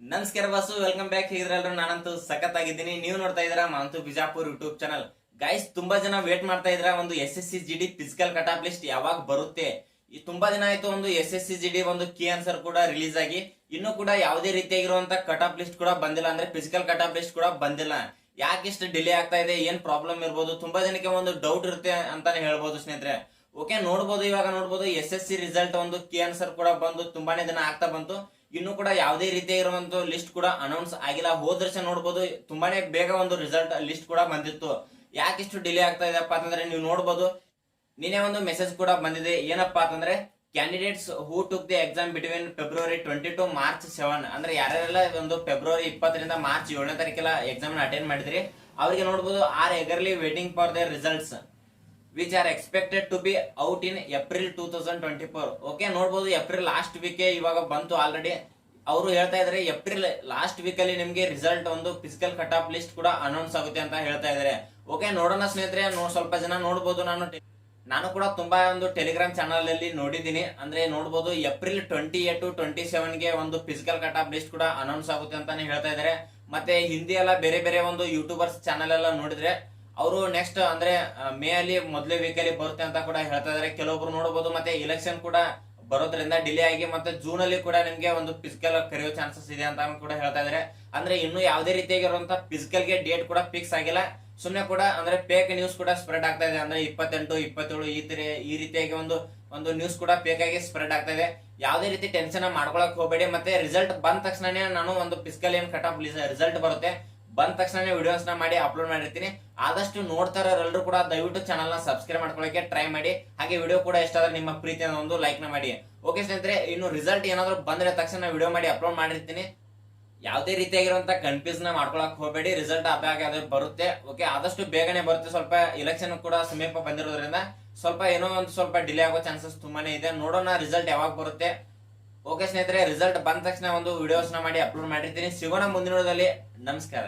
ನಮಸ್ಕಾರ boss welcome back ಹೇಗಿದ್ರಲ್ರು ನಾನಂತೂ ಸಖತ್ ಆಗಿದ್ದೀನಿ ನೀವು ನೋಡ್ತಾ ಇದ್ದೀರಾ Manthu Bijapur YouTube channel guys ತುಂಬಾ ಜನ ವೇಟ್ ಮಾಡ್ತಾ ಇದ್ರ ಒಂದು S S C G D physical cut off list ಯಾವಾಗ ಬರುತ್ತೆ? ಈ ತುಂಬಾ ದಿನ ಆಯ್ತು ಒಂದು S S C G D ಒಂದು ಕೀ ಆನ್ಸರ್ ಕೂಡ ರಿಲೀಸ್ ಆಗಿ. ಇನ್ನು ಕೂಡ ಯಾವುದೇ ರೀತಿಯಾಗಿರುವಂತ ಕಟ್ ಆಫ್ ಲಿಸ್ಟ್ ಕೂಡ ಬಂದಿಲ್ಲ ಅಂದ್ರೆ ಫಿಸಿಕಲ್ ಕಟ್ ಆಫ್ ಲಿಸ್ಟ್ ಕೂಡ ಬಂದಿಲ್ಲ. ಯಾಕೆ ಇಷ್ಟು ಡಿಲೇ ಆಗ್ತಾ ಇದೆ? ಏನ್ ಪ್ರಾಬ್ಲಮ್ ಇರ್ಬೋದು? ತುಂಬಾ ಜನಕ್ಕೆ ಒಂದು ಡೌಟ್ ಇರುತ್ತೆ ಅಂತಾನೆ ಹೇಳ್ಬೋದು ಸ್ನೇಹಿತರೆ. ಓಕೆ ನೋಡ್ಬೋದು, ಇವಾಗ ನೋಡ್ಬೋದು ಎಸ್ ಎಸ್ ಸಿ ರಿಸಲ್ಟ್ ಒಂದು ಕೀ ಆನ್ಸರ್ ಕೂಡ ಬಂದು ತುಂಬಾನೇ ದಿನ ಆಗ್ತಾ ಬಂತು. ಇನ್ನು ಕೂಡ ಯಾವುದೇ ಇರುವಂತ ಲಿಸ್ಟ್ ಕೂಡ ಅನೌನ್ಸ್ ಆಗಿಲ್ಲ. ಹೋದ ವರ್ಷ ನೋಡ್ಬೋದು, ತುಂಬಾನೇ ಬೇಗ ಒಂದು ರಿಸಲ್ಟ್ ಲಿಸ್ಟ್ ಕೂಡ ಬಂದಿತ್ತು. ಯಾಕೆ ಇಷ್ಟು ಡಿಲೇ ಆಗ್ತಾ ಇದೆ ಅಂತಂದ್ರೆ ನೀವು ನೋಡ್ಬೋದು. ನಿನ್ನೆ ಒಂದು ಮೆಸೇಜ್ ಕೂಡ ಬಂದಿದೆ. ಏನಪ್ಪಾ ಅಂತಂದ್ರೆ candidates who took the exam between February twenty two March seven ಅಂದ್ರೆ ಯಾರ್ಯಾರೆಲ್ಲ ಒಂದು ಫೆಬ್ರವರಿ ಇಪ್ಪತ್ತರಿಂದ ಮಾರ್ಚ್ ಏಳನೇ ತಾರೀಕೆಲ್ಲ ಎಕ್ಸಾಮ್ ಅಟೆಂಡ್ ಮಾಡಿದ್ರಿ, ಅವರಿಗೆ ನೋಡ್ಬೋದು, are eagerly waiting for their results which are expected to be out in April two thousand twenty four okay ನೋಡ್ಬೋದು April last week ಇವಾಗ ಬಂತು ಆಲ್ರೆಡಿ ಅವರು ಹೇಳ್ತಾ ಇದಾರೆ ಏಪ್ರಿಲ್ ಲಾಸ್ಟ್ ವೀಕ್ ಅಲ್ಲಿ ನಿಮ್ಗೆ ರಿಸಲ್ಟ್ ಒಂದು ಫಿಸಿಕಲ್ ಕಟ್ ಆಫ್ ಲಿಸ್ಟ್ ಕೂಡ ಅನೌನ್ಸ್ ಆಗುತ್ತೆ ಅಂತ ಹೇಳ್ತಾ ಇದಾರೆ. ಓಕೆ ನೋಡೋಣ ಸ್ನೇಹಿತರೆ ಸ್ವಲ್ಪ ಜನ ನೋಡ್ಬೋದು, ನಾನು ನಾನು ಕೂಡ ತುಂಬಾ ಒಂದು ಟೆಲಿಗ್ರಾಮ್ ಚಾನಲ್ ಅಲ್ಲಿ ನೋಡಿದೀನಿ ಅಂದ್ರೆ ನೋಡಬಹುದು April twenty eight to twenty ಸೆವೆನ್ಗೆ ಒಂದು ಫಿಸಿಕಲ್ ಕಟ್ ಆಫ್ ಲಿಸ್ಟ್ ಕೂಡ ಅನೌನ್ಸ್ ಆಗುತ್ತೆ ಅಂತಾನೆ ಹೇಳ್ತಾ ಇದಾರೆ. ಮತ್ತೆ ಹಿಂದಿ ಎಲ್ಲ ಬೇರೆ ಬೇರೆ ಒಂದು ಯೂಟ್ಯೂಬರ್ಸ್ ಚಾನಲ್ ಎಲ್ಲ ನೋಡಿದ್ರೆ ಅವರು ನೆಕ್ಸ್ಟ್ ಅಂದ್ರೆ ಮೇ ಅಲ್ಲಿ ಮೊದಲೇ ವೀಕ್ ಅಲ್ಲಿ ಬರುತ್ತೆ ಅಂತ ಕೂಡ ಹೇಳ್ತಾ ಇದಾರೆ. ಕೆಲವೊಬ್ರು ನೋಡಬಹುದು ಮತ್ತೆ ಇಲೆಕ್ಷನ್ ಕೂಡ ಬರೋದ್ರಿಂದ ಡಿಲೇ ಆಗಿ ಮತ್ತೆ ಜೂನ್ ಅಲ್ಲಿ ಕೂಡ ನಿಮ್ಗೆ ಒಂದು ಫಿಸಿಕಲ್ ಕರೆಯೋ ಚಾನ್ಸಸ್ ಇದೆ ಅಂತ ಕೂಡ ಹೇಳ್ತಾ ಇದಾರೆ. ಅಂದ್ರೆ ಇನ್ನು ಯಾವುದೇ ರೀತಿಯಾಗಿರುವಂತ ಫಿಸಿಕಲ್ಗೆ ಡೇಟ್ ಕೂಡ ಫಿಕ್ಸ್ ಆಗಿಲ್ಲ. ಸುಮ್ನೆ ಕೂಡ ಅಂದ್ರೆ ಫೇಕ್ ನ್ಯೂಸ್ ಕೂಡ ಸ್ಪ್ರೆಡ್ ಆಗ್ತಾ ಇದೆ. ಅಂದ್ರೆ ಇಪ್ಪತ್ತೆಂಟು, ಇಪ್ಪತ್ತೇಳು ಈ ತರ, ಈ ರೀತಿಯಾಗಿ ಒಂದು ಒಂದು ನ್ಯೂಸ್ ಕೂಡ ಫೇಕ್ ಆಗಿ ಸ್ಪ್ರೆಡ್ ಆಗ್ತಾ ಇದೆ. ಯಾವುದೇ ರೀತಿ ಟೆನ್ಷನ್ ಮಾಡ್ಕೊಳಕ್ ಹೋಗಬೇಡಿ. ಮತ್ತೆ ರಿಸಲ್ಟ್ ಬಂದ ತಕ್ಷಣನೇ ನಾನು ಒಂದು ಫಿಸಿಕಲ್ ಏನ್ ಕಟ್ ಆಫ್ ರಿಸಲ್ಟ್ ಬರುತ್ತೆ. ಬಂದ ತಕ್ಷಣ ವಿಡಿಯೋಸ್ನ ಮಾಡಿ ಅಪ್ಲೋಡ್ ಮಾಡಿರ್ತೀನಿ. ಆದಷ್ಟು ನೋಡ್ತಾ ಇರೋರೆಲ್ಲರೂ ಕೂಡ ದಯವಿಟ್ಟು ಚಾನಲ್ನ ಸಬ್ಸ್ಕ್ರೈಬ್ ಮಾಡ್ಕೊಳ್ಳಕ್ಕೆ ಟ್ರೈ ಮಾಡಿ. ಹಾಗೆ ವಿಡಿಯೋ ಕೂಡ ಇಷ್ಟ ಆದ್ರೆ ನಿಮ್ಮ ಪ್ರೀತಿಯ ಒಂದು ಲೈಕ್ನ ಮಾಡಿ. ಓಕೆ ಸ್ನೇಹಿತರೆ, ಇನ್ನು ರಿಸಲ್ಟ್ ಏನಾದ್ರೂ ಬಂದ್ರೆ ತಕ್ಷಣ ವಿಡಿಯೋ ಮಾಡಿ ಅಪ್ಲೋಡ್ ಮಾಡಿರ್ತೀನಿ. ಯಾವುದೇ ರೀತಿಯಾಗಿರುವಂತ ಕನ್ಫ್ಯೂಸ್ನ ಮಾಡ್ಕೊಳಕ್ ಹೋಗಬೇಡಿ. ರಿಸಲ್ಟ್ ಆದಾಗ ಅದು ಬರುತ್ತೆ. ಓಕೆ ಆದಷ್ಟು ಬೇಗನೆ ಬರುತ್ತೆ. ಸ್ವಲ್ಪ ಇಲೆಕ್ಷನ್ ಕೂಡ ಸಮೀಪ ಬಂದಿರೋದ್ರಿಂದ ಸ್ವಲ್ಪ ಏನೋ ಒಂದು ಸ್ವಲ್ಪ ಡಿಲೇ ಆಗೋ ಚಾನ್ಸಸ್ ತುಂಬಾನೇ ಇದೆ. ನೋಡೋಣ ರಿಸಲ್ಟ್ ಯಾವಾಗ ಬರುತ್ತೆ. ಓಕೆ ಸ್ನೇಹಿತರೆ ರಿಸಲ್ಟ್ ಬಂದ ತಕ್ಷಣ ಒಂದು ವಿಡಿಯೋಸ್ನ ಮಾಡಿ ಅಪ್ಲೋಡ್ ಮಾಡಿರ್ತೀನಿ. ಸಿಗೋಣ ಮುಂದಿನ ನಮಸ್ಕಾರ.